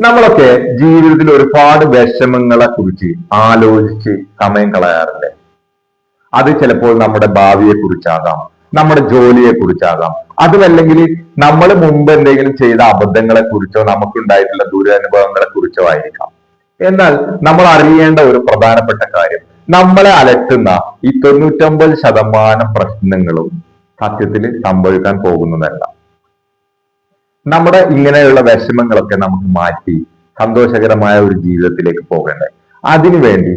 നമ്മളൊക്കെ ജീവിതത്തിൽ ഒരുപാട് വിഷമങ്ങളെ കുറിച്ച് ആലോചിച്ച് സമയം കളയാറില്ലേ? അത് ചിലപ്പോൾ നമ്മുടെ ഭാവിയെ കുറിച്ചാകാം നമ്മുടെ ജോലിയെ കുറിച്ചാകാം. അതുമല്ലെങ്കിൽ നമ്മൾ മുമ്പ് എന്തെങ്കിലും ചെയ്ത അബദ്ധങ്ങളെ കുറിച്ചോ നമുക്കുണ്ടായിട്ടുള്ള ദുരനുഭവങ്ങളെ കുറിച്ചോ ആയിരിക്കാം. എന്നാൽ നമ്മൾ അറിയേണ്ട ഒരു പ്രധാനപ്പെട്ട കാര്യം നമ്മളെ അലട്ടുന്ന ഈ തൊണ്ണൂറ്റൊമ്പത് ശതമാനം പ്രശ്നങ്ങളും സത്യത്തിൽ സംഭവിക്കാൻ പോകുന്നതല്ല. നമ്മുടെ ഇങ്ങനെയുള്ള വിഷമങ്ങളൊക്കെ നമുക്ക് മാറ്റി സന്തോഷകരമായ ഒരു ജീവിതത്തിലേക്ക് പോകേണ്ടത് അതിനുവേണ്ടി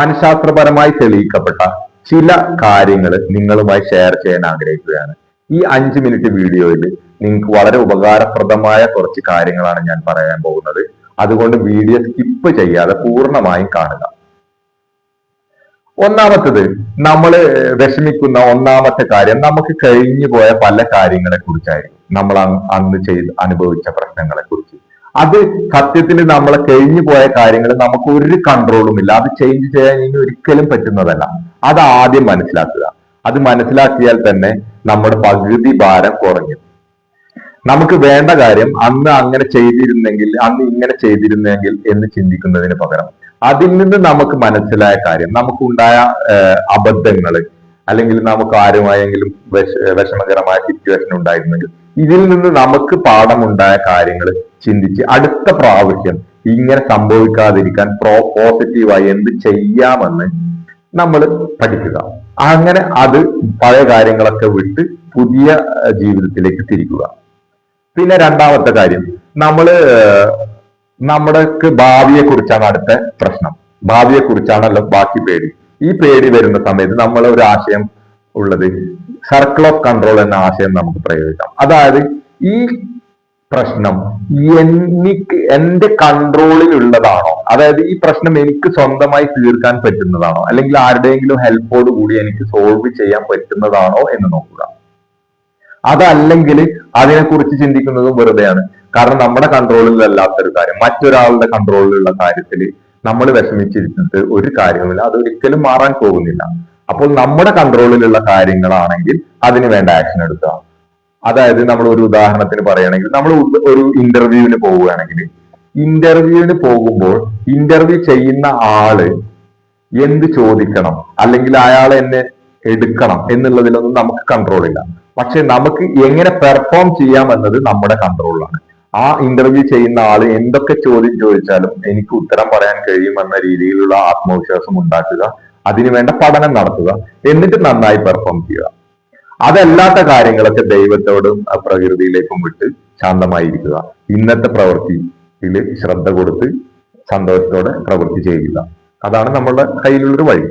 മനഃശാസ്ത്രപരമായി തെളിയിക്കപ്പെട്ട ചില കാര്യങ്ങൾ നിങ്ങളുമായി ഷെയർ ചെയ്യാൻ ആഗ്രഹിക്കുകയാണ്. ഈ അഞ്ച് മിനിറ്റ് വീഡിയോയിൽ നിങ്ങൾക്ക് വളരെ ഉപകാരപ്രദമായ കുറച്ച് കാര്യങ്ങളാണ് ഞാൻ പറയാൻ പോകുന്നത്. അതുകൊണ്ട് വീഡിയോ സ്കിപ്പ് ചെയ്യാതെ പൂർണമായും കാണുക. ഒന്നാമത്തത് നമ്മൾ വിഷമിക്കുന്ന ഒന്നാമത്തെ കാര്യം നമുക്ക് കഴിഞ്ഞു പോയ പല കാര്യങ്ങളെ കുറിച്ചായിരിക്കും. നമ്മൾ അന്ന് ചെയ്ത് അനുഭവിച്ച പ്രശ്നങ്ങളെ കുറിച്ച്. അത് സത്യത്തിൽ നമ്മളെ കഴിഞ്ഞു പോയ കാര്യങ്ങൾ നമുക്ക് ഒരു കൺട്രോളും ഇല്ല. അത് ചേഞ്ച് ചെയ്യാൻ ഇനി ഒരിക്കലും പറ്റുന്നതല്ല. അത് ആദ്യം മനസ്സിലാക്കുക. അത് മനസ്സിലാക്കിയാൽ തന്നെ നമ്മുടെ പകുതി ഭാരം കുറഞ്ഞു. നമുക്ക് വേണ്ട കാര്യം അന്ന് അങ്ങനെ ചെയ്തിരുന്നെങ്കിൽ അന്ന് ഇങ്ങനെ ചെയ്തിരുന്നെങ്കിൽ എന്ന് ചിന്തിക്കുന്നതിന് പകരം അതിൽ നിന്ന് നമുക്ക് മനസ്സിലായ കാര്യം നമുക്കുണ്ടായ അബദ്ധങ്ങൾ അല്ലെങ്കിൽ നമുക്ക് ആരുമായെങ്കിലും വിഷ വിഷമകരമായ സിറ്റുവേഷൻ ഉണ്ടായിരുന്നെങ്കിൽ ഇതിൽ നിന്ന് നമുക്ക് പാഠമുണ്ടായ കാര്യങ്ങൾ ചിന്തിച്ച് അടുത്ത പ്രാവശ്യം ഇങ്ങനെ സംഭവിക്കാതിരിക്കാൻ പ്രോ പോസിറ്റീവായി എന്ത് ചെയ്യാമെന്ന് നമ്മൾ പഠിക്കുക. അങ്ങനെ അത് പഴയ കാര്യങ്ങളൊക്കെ വിട്ട് പുതിയ ജീവിതത്തിലേക്ക് തിരിക്കുക. പിന്നെ രണ്ടാമത്തെ കാര്യം നമ്മൾ നമ്മുടെ ഭാവിയെ കുറിച്ചാണ് അടുത്ത പ്രശ്നം. ഭാവിയെ കുറിച്ചാണല്ലോ ബാക്കി പേടി. ഈ പേടി വരുന്ന സമയത്ത് നമ്മൾ ഒരു ആശയം ഉള്ളത് സർക്കിൾ ഓഫ് കൺട്രോൾ എന്ന ആശയം നമുക്ക് പ്രയോഗിക്കാം. അതായത് ഈ പ്രശ്നം എനിക്ക് എന്റെ കൺട്രോളിൽ ഉള്ളതാണോ അതായത് ഈ പ്രശ്നം എനിക്ക് സ്വന്തമായി തീർക്കാൻ പറ്റുന്നതാണോ? അല്ലെങ്കിൽ ആരുടെയെങ്കിലും ഹെൽപ്പോട് കൂടി എനിക്ക് സോൾവ് ചെയ്യാൻ പറ്റുന്നതാണോ എന്ന് നോക്കുക. അതല്ലെങ്കിൽ അതിനെക്കുറിച്ച് ചിന്തിക്കുന്നതും വെറുതെയാണ്. കാരണം നമ്മുടെ കൺട്രോളിലല്ലാത്തൊരു കാര്യം. മറ്റൊരാളുടെ കൺട്രോളിലുള്ള കാര്യത്തിൽ നമ്മൾ വിഷമിച്ചിരുന്നത് ഒരു കാര്യവുമില്ല. അത് ഒരിക്കലും മാറാൻ പോകുന്നില്ല. അപ്പോൾ നമ്മുടെ കൺട്രോളിലുള്ള കാര്യങ്ങളാണെങ്കിൽ അതിന് വേണ്ട ആക്ഷൻ എടുക്കുക. അതായത് നമ്മൾ ഒരു ഉദാഹരണത്തിന് പറയുകയാണെങ്കിൽ നമ്മൾ ഒരു ഇന്റർവ്യൂവിന് പോവുകയാണെങ്കിൽ ഇന്റർവ്യൂവിന് പോകുമ്പോൾ ഇന്റർവ്യൂ ചെയ്യുന്ന ആൾ എന്ത് ചോദിക്കണം? അല്ലെങ്കിൽ അയാൾ എന്നെ എടുക്കണം എന്നുള്ളതിലൊന്നും നമുക്ക് കൺട്രോൾ ഇല്ല. പക്ഷെ നമുക്ക് എങ്ങനെ പെർഫോം ചെയ്യാം എന്നത് നമ്മുടെ കൺട്രോളിലാണ് ആ ഇന്റർവ്യൂ ചെയ്യുന്ന ആൾ എന്തൊക്കെ ചോദ്യം ചോദിച്ചാലും എനിക്ക് ഉത്തരം പറയാൻ കഴിയുമെന്ന രീതിയിലുള്ള ആത്മവിശ്വാസം ഉണ്ടാക്കുക അതിനുവേണ്ട പഠനം നടത്തുക എന്നിട്ട് നന്നായി പെർഫോം ചെയ്യുക. അതല്ലാത്ത കാര്യങ്ങളൊക്കെ ദൈവത്തോടും പ്രകൃതിയിലേക്കും വിട്ട് ശാന്തമായിരിക്കുക. ഇന്നത്തെ പ്രവൃത്തിയിൽ ശ്രദ്ധ കൊടുത്ത് സന്തോഷത്തോടെ പ്രവൃത്തി ചെയ്യുക. അതാണ് നമ്മളുടെ കയ്യിലുള്ളൊരു വഴി.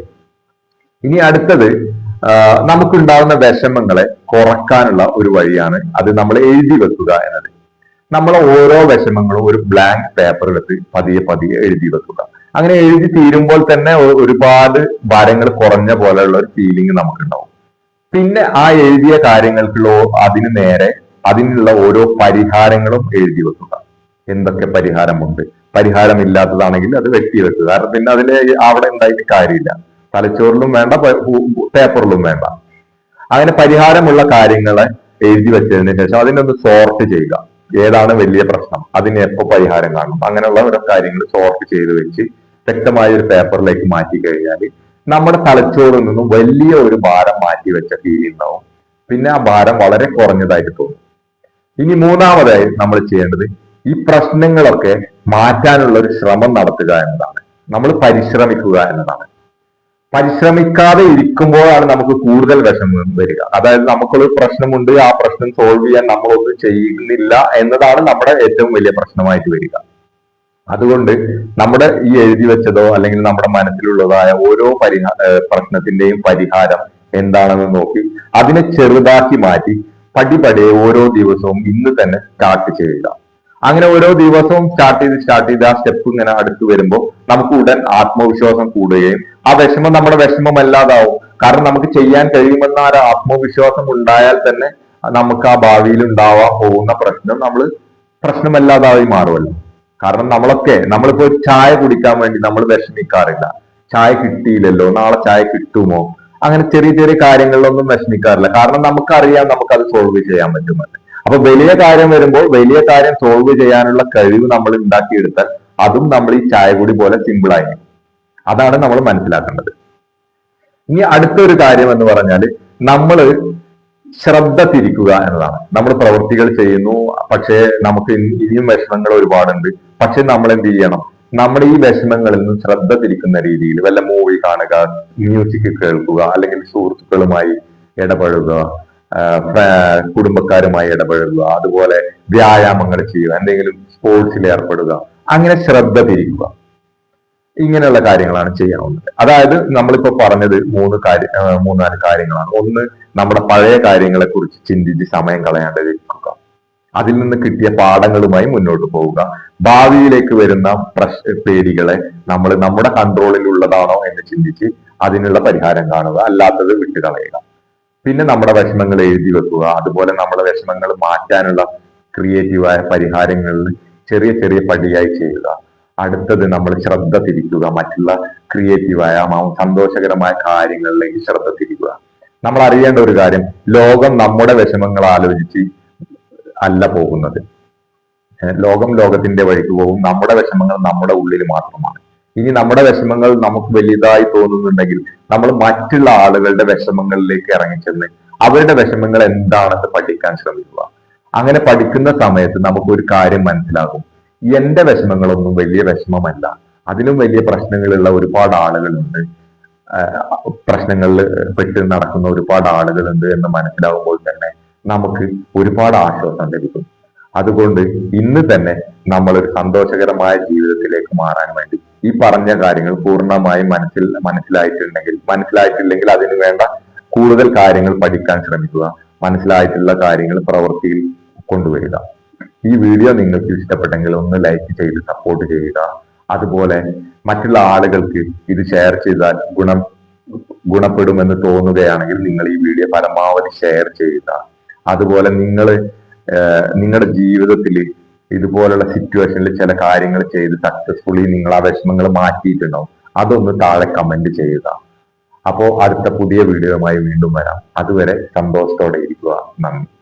ഇനി അടുത്തത് നമുക്കുണ്ടാകുന്ന വിഷമങ്ങളെ കുറക്കാനുള്ള ഒരു വഴിയാണ് അത് നമ്മൾ എഴുതി വെക്കുക എന്നത്. നമ്മൾ ഓരോ വിഷമങ്ങളും ഒരു ബ്ലാങ്ക് പേപ്പർ എടുത്ത് പതിയെ പതിയെ എഴുതി വെക്കുക. അങ്ങനെ എഴുതി തീരുമ്പോൾ തന്നെ ഒരുപാട് ഭാരങ്ങൾ കുറഞ്ഞ പോലെയുള്ള ഒരു ഫീലിംഗ് നമുക്കുണ്ടാവും. പിന്നെ ആ എഴുതിയ കാര്യങ്ങൾക്കുള്ള അതിന് നേരെ അതിനുള്ള ഓരോ പരിഹാരങ്ങളും എഴുതി വെക്കുക. എന്തൊക്കെ പരിഹാരമുണ്ട്? പരിഹാരമില്ലാത്തതാണെങ്കിൽ അത് വെട്ടി വെക്കുക. കാരണം പിന്നെ അതിൽ അവിടെ ഉണ്ടായിട്ട് കാര്യമില്ല. തലച്ചോറിലും വേണ്ട പേപ്പറിലും വേണ്ട. അങ്ങനെ പരിഹാരമുള്ള കാര്യങ്ങളെ എഴുതി വെച്ചതിന് ശേഷം അതിനൊന്ന് സോർട്ട് ചെയ്യുക. ഏതാണ് വലിയ പ്രശ്നം? അതിന് എപ്പോ പരിഹാരം കാണും? അങ്ങനെയുള്ള ഓരോ കാര്യങ്ങൾ സോർട്ട് ചെയ്ത് വെച്ച് വ്യക്തമായ ഒരു പേപ്പറിലേക്ക് മാറ്റി കഴിഞ്ഞാൽ നമ്മുടെ തലച്ചോറിൽ നിന്നും വലിയ ഒരു ഭാരം മാറ്റി വെച്ച ഫീൽ ഉണ്ടാവും. പിന്നെ ആ ഭാരം വളരെ കുറഞ്ഞതായിട്ട് തോന്നും. ഇനി മൂന്നാമതായി നമ്മൾ ചെയ്യേണ്ടത് ഈ പ്രശ്നങ്ങളൊക്കെ മാറ്റാനുള്ള ഒരു ശ്രമം നടത്തുക എന്നതാണ്. നമ്മൾ പരിശ്രമിക്കുക എന്നതാണ്. പരിശ്രമിക്കാതെ ഇരിക്കുമ്പോഴാണ് നമുക്ക് കൂടുതൽ വിഷമം വരിക. അതായത് നമുക്കൊരു പ്രശ്നമുണ്ട് ആ പ്രശ്നം സോൾവ് ചെയ്യാൻ നമ്മളൊന്നും ചെയ്യുന്നില്ല എന്നതാണ് നമ്മുടെ ഏറ്റവും വലിയ പ്രശ്നമായിട്ട് വരിക. അതുകൊണ്ട് നമ്മുടെ ഈ എഴുതി വെച്ചതോ അല്ലെങ്കിൽ നമ്മുടെ മനസ്സിലുള്ളതായ ഓരോ പരിഹാ പ്രശ്നത്തിന്റെയും പരിഹാരം എന്താണെന്ന് നോക്കി അതിനെ ചെറുതാക്കി മാറ്റി പടിപടിയെ ഓരോ ദിവസവും ഇന്ന് തന്നെ സ്റ്റാർട്ട് ചെയ്യുക. അങ്ങനെ ഓരോ ദിവസവും സ്റ്റാർട്ട് ചെയ്ത് സ്റ്റാർട്ട് ചെയ്ത് ആ സ്റ്റെപ്പ് ഇങ്ങനെ അടുത്ത് വരുമ്പോൾ നമുക്ക് ഉടൻ ആത്മവിശ്വാസം കൂടുകയും ആ വിഷമം നമ്മുടെ വിഷമം അല്ലാതാവും. കാരണം നമുക്ക് ചെയ്യാൻ കഴിയുമെന്ന ആ ആത്മവിശ്വാസം ഉണ്ടായാൽ തന്നെ നമുക്ക് ആ ഭാവിയിൽ ഉണ്ടാവാൻ പോകുന്ന പ്രശ്നം നമ്മൾ പ്രശ്നമല്ലാതായി മാറുമല്ലോ. കാരണം നമ്മളൊക്കെ നമ്മളിപ്പോ ചായ കുടിക്കാൻ വേണ്ടി നമ്മൾ വിഷമിക്കാറില്ല. ചായ കിട്ടിയില്ലല്ലോ നാളെ ചായ കിട്ടുമോ? അങ്ങനെ ചെറിയ ചെറിയ കാര്യങ്ങളിലൊന്നും വിഷമിക്കാറില്ല. കാരണം നമുക്കറിയാം നമുക്കത് സോൾവ് ചെയ്യാൻ പറ്റുമെന്ന്. അപ്പൊ വലിയ കാര്യം വരുമ്പോൾ വലിയ കാര്യം സോൾവ് ചെയ്യാനുള്ള കഴിവ് നമ്മൾ ഉണ്ടാക്കിയെടുത്താൽ അതും നമ്മൾ ഈ ചായ കൂടി പോലെ സിമ്പിൾ ആയിരിക്കും അതാണ് നമ്മൾ മനസ്സിലാക്കേണ്ടത്. ഇനി അടുത്തൊരു കാര്യം എന്ന് പറഞ്ഞാൽ നമ്മൾ ശ്രദ്ധ തിരിക്കുക എന്നതാണ്. നമ്മൾ പ്രവൃത്തികൾ ചെയ്യുന്നു പക്ഷേ നമുക്ക് ഇനി- ഇനിയും വിഷമങ്ങൾ ഒരുപാടുണ്ട്. പക്ഷെ നമ്മൾ എന്ത് ചെയ്യണം? നമ്മൾ ഈ വിഷമങ്ങളിൽ നിന്ന് ശ്രദ്ധ തിരിക്കുന്ന രീതിയിൽ വല്ല മൂവി കാണുക മ്യൂസിക് കേൾക്കുക അല്ലെങ്കിൽ സുഹൃത്തുക്കളുമായി ഇടപഴകുക കുടുംബക്കാരുമായി ഇടപഴകുക അതുപോലെ വ്യായാമങ്ങൾ ചെയ്യുക എന്തെങ്കിലും സ്പോർട്സിൽ ഏർപ്പെടുക അങ്ങനെ ശ്രദ്ധ തിരിക്കുക. ഇങ്ങനെയുള്ള കാര്യങ്ങളാണ് ചെയ്യാവുന്നത് അതായത് നമ്മളിപ്പോ പറഞ്ഞത് മൂന്ന് കാര്യം മൂന്നാൽ കാര്യങ്ങളാണ്. ഒന്ന് നമ്മുടെ പഴയ കാര്യങ്ങളെ കുറിച്ച് ചിന്തിച്ച് സമയം കളയാണ്ടിരിക്കുക അതിൽ നിന്ന് കിട്ടിയ പാഠങ്ങളുമായി മുന്നോട്ട് പോവുക. ഭാവിയിലേക്ക് വരുന്ന പ്രശ് പേടികളെ നമ്മൾ നമ്മുടെ കൺട്രോളിൽ ഉള്ളതാണോ എന്ന് ചിന്തിച്ച് അതിനുള്ള പരിഹാരം കാണുക. അല്ലാത്തത് വിട്ടുകളയുക. പിന്നെ നമ്മുടെ വിഷമങ്ങൾ എഴുതി വെക്കുക അതുപോലെ നമ്മുടെ വിഷമങ്ങൾ മാറ്റാനുള്ള ക്രിയേറ്റീവായ പരിഹാരങ്ങളിൽ ചെറിയ ചെറിയ പടിയായി ചെയ്യുക. അടുത്തത് നമ്മൾ ശ്രദ്ധ തിരിക്കുക മറ്റുള്ള ക്രിയേറ്റീവായ സന്തോഷകരമായ കാര്യങ്ങളിലേക്ക് ശ്രദ്ധ തിരിക്കുക. നമ്മൾ അറിയേണ്ട ഒരു കാര്യം ലോകം നമ്മുടെ വിഷമങ്ങൾ ആലോചിച്ച് അല്ല പോകുന്നത്. ലോകം ലോകത്തിന്റെ വഴിക്ക് പോകും നമ്മുടെ വിഷമങ്ങൾ നമ്മുടെ ഉള്ളിൽ മാത്രമാണ്. ഇനി നമ്മുടെ വിഷമങ്ങൾ നമുക്ക് വലുതായി തോന്നുന്നുണ്ടെങ്കിൽ നമ്മൾ മറ്റുള്ള ആളുകളുടെ വിഷമങ്ങളിലേക്ക് ഇറങ്ങിച്ചെന്ന് അവരുടെ വിഷമങ്ങൾ എന്താണെന്ന് പഠിക്കാൻ ശ്രമിക്കുക. അങ്ങനെ പഠിക്കുന്ന സമയത്ത് നമുക്ക് ഒരു കാര്യം മനസ്സിലാകും. എന്റെ വിഷമങ്ങളൊന്നും വലിയ വിഷമമല്ല. അതിലും വലിയ പ്രശ്നങ്ങളുള്ള ഒരുപാട് ആളുകളുണ്ട്. പ്രശ്നങ്ങളിൽ പെട്ട് നടക്കുന്ന ഒരുപാട് ആളുകളുണ്ട് എന്ന് മനസ്സിലാകുമ്പോൾ തന്നെ നമുക്ക് ഒരുപാട് ആശ്വാസം ലഭിക്കും. അതുകൊണ്ട് ഇന്ന് തന്നെ നമ്മൾ ഒരു സന്തോഷകരമായ ജീവിതത്തിലേക്ക് മാറാൻ വേണ്ടി ഈ പറഞ്ഞ കാര്യങ്ങൾ പൂർണമായും മനസ്സിൽ മനസ്സിലായിട്ടുണ്ടെങ്കിൽ മനസ്സിലായിട്ടില്ലെങ്കിൽ അതിന് വേണ്ട കൂടുതൽ കാര്യങ്ങൾ പഠിക്കാൻ ശ്രമിക്കുക. മനസ്സിലായിട്ടുള്ള കാര്യങ്ങൾ പ്രവൃത്തിയിൽ കൊണ്ടുവരിക. ഈ വീഡിയോ നിങ്ങൾക്ക് ഇഷ്ടപ്പെട്ടെങ്കിൽ ഒന്ന് ലൈക്ക് ചെയ്ത് സപ്പോർട്ട് ചെയ്യുക. അതുപോലെ മറ്റുള്ള ആളുകൾക്ക് ഇത് ഷെയർ ചെയ്താൽ ഗുണം ഗുണപ്പെടുമെന്ന് തോന്നുകയാണെങ്കിൽ നിങ്ങൾ ഈ വീഡിയോ പരമാവധി ഷെയർ ചെയ്യുക. അതുപോലെ നിങ്ങൾ നിങ്ങളുടെ ജീവിതത്തിൽ ഇതുപോലുള്ള സിറ്റുവേഷനിൽ ചില കാര്യങ്ങൾ ചെയ്ത് സക്സസ്ഫുള്ളി നിങ്ങൾ ആ വിഷമങ്ങൾ മാറ്റിയിട്ടുണ്ടാവും. അതൊന്ന് താഴെ കമന്റ് ചെയ്യുക. അപ്പോൾ അടുത്ത പുതിയ വീഡിയോയുമായി വീണ്ടും വരാം. അതുവരെ സന്തോഷത്തോടെ ഇരിക്കുക. നന്ദി.